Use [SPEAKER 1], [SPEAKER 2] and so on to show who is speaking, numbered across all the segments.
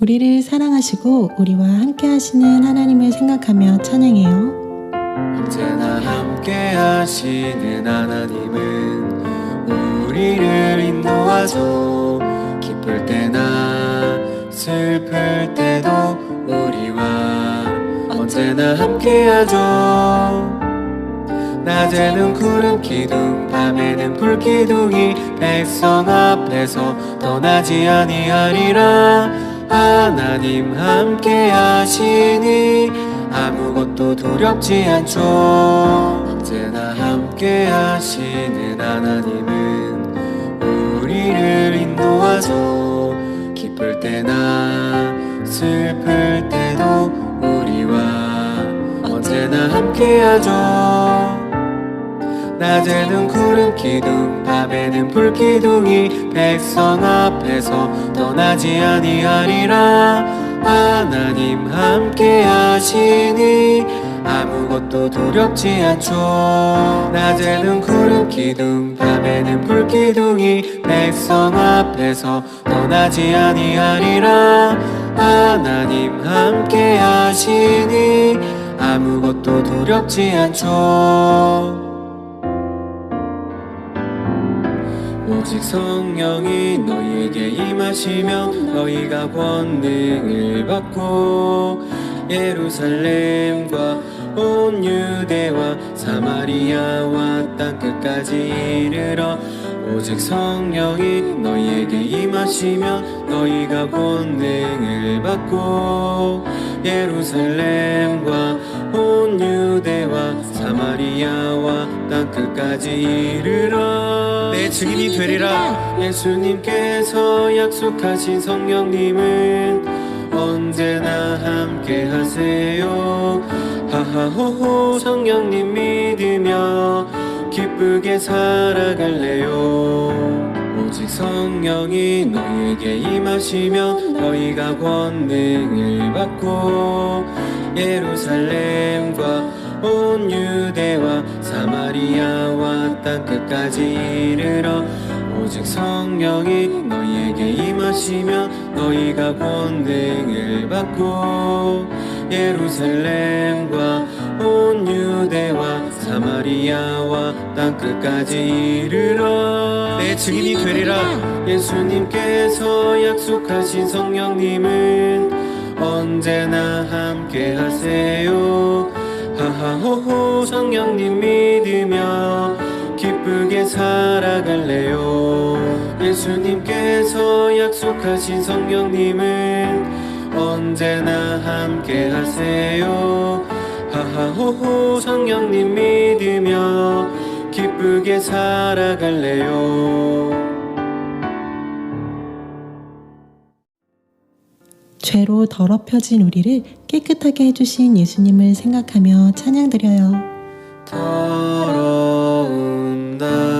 [SPEAKER 1] 우리를 사랑하시고 우리와 함께 하시는 하나님을 생각하며 찬양해요.
[SPEAKER 2] 언제나 함께 하시는 하나님은 우리를 인도하죠 기쁠 때나 슬플 때도 우리와 언제나 함께 하죠. 낮에는 구름 기둥 밤에는 불 기둥이 백성 앞에서 떠나지 아니하리라 하나님 함께 하시니 아무것도 두렵지 않죠. 언제나 함께 하시는 하나님은 우리를 인도하죠 기쁠 때나 슬플 때도 우리와 언제나 함께 하죠 낮에는 구름 기둥 밤에는 불 기둥이 백성 앞에서 떠나지 아니하리라. 하나님 함께 하시니 아무것도 두렵지 않죠. 낮에는 구름 기둥 밤에는 불 기둥이 백성 앞에서 떠나지 아니하리라. 하나님 함께 하시니 아무것도 두렵지 않죠 오직 성령이 너희에게 임하시면 너희가 권능을 받고 예루살렘과 온 유대와 사마리아와 땅 끝까지 이르러 오직 성령이 너희에게 임하시면 너희가 권능을 받고 예루살렘과 온 유대와 사 마리아와 땅 끝까지 이르러 내 증인이 되리라. 예수님께서 약속하신 성령님은 언제나 함께 하세요. 하하호호 성령님 믿으며 기쁘게 살아갈래요. 오직 성령이 너희에게 임하시면 너희가 권능을 받고 예루살렘과 땅 끝까지 이르러 오직 성령이 너희에게 임하시면 너희가 권능을 받고 예루살렘과 온 유대와 사마리아와 땅 끝까지 이르러 내 증인이 되리라. 예수님께서 약속하신 성령님은 언제나 함께 하세요. 하하호호 성령님 믿으며 기쁘게 살아갈래요? 예수님께서 약속하신 성령님은 언제나 함께 하세요. 하하호호 성령님 믿으며 기쁘게 살아갈래요?
[SPEAKER 1] 죄로 더럽혀진 우리를 깨끗하게 해주신 예수님을 생각하며 찬양드려요.
[SPEAKER 2] 더러운 나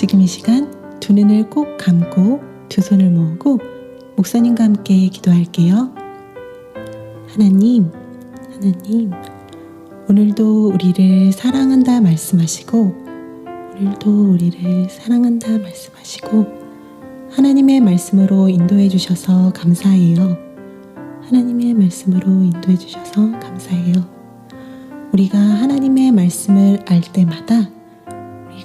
[SPEAKER 1] 지금 이 시간 두 눈을 꼭 감고 두 손을 모으고 목사님과 함께 기도할게요. 하나님, 하나님, 오늘도 우리를 사랑한다 말씀하시고, 오늘도 우리를 사랑한다 말씀하시고, 하나님의 말씀으로 인도해 주셔서 감사해요. 하나님의 말씀으로 인도해 주셔서 감사해요. 우리가 하나님의 말씀을 알 때마다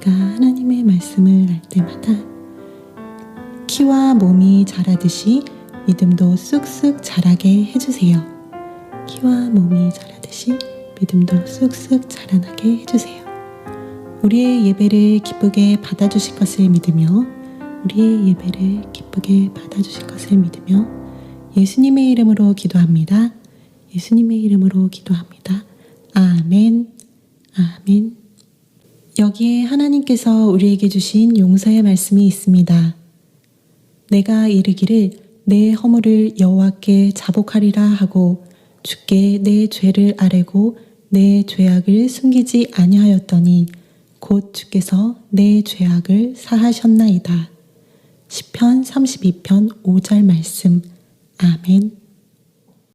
[SPEAKER 1] 우리가 하나님의 말씀을 알 때마다 키와 몸이 자라듯이 믿음도 쑥쑥 자라게 해주세요. 키와 몸이 자라듯이 믿음도 쑥쑥 자라나게 해주세요. 우리의 예배를 기쁘게 받아주실 것을 믿으며 우리의 예배를 기쁘게 받아주실 것을 믿으며 예수님의 이름으로 기도합니다. 예수님의 이름으로 기도합니다. 아멘. 아멘. 여기에 하나님께서 우리에게 주신 용서의 말씀이 있습니다. 내가 이르기를 내 허물을 여호와께 자복하리라 하고 주께 내 죄를 아뢰고 내 죄악을 숨기지 아니하였더니 곧 주께서 내 죄악을 사하셨나이다. 시편 32편 5절 말씀. 아멘.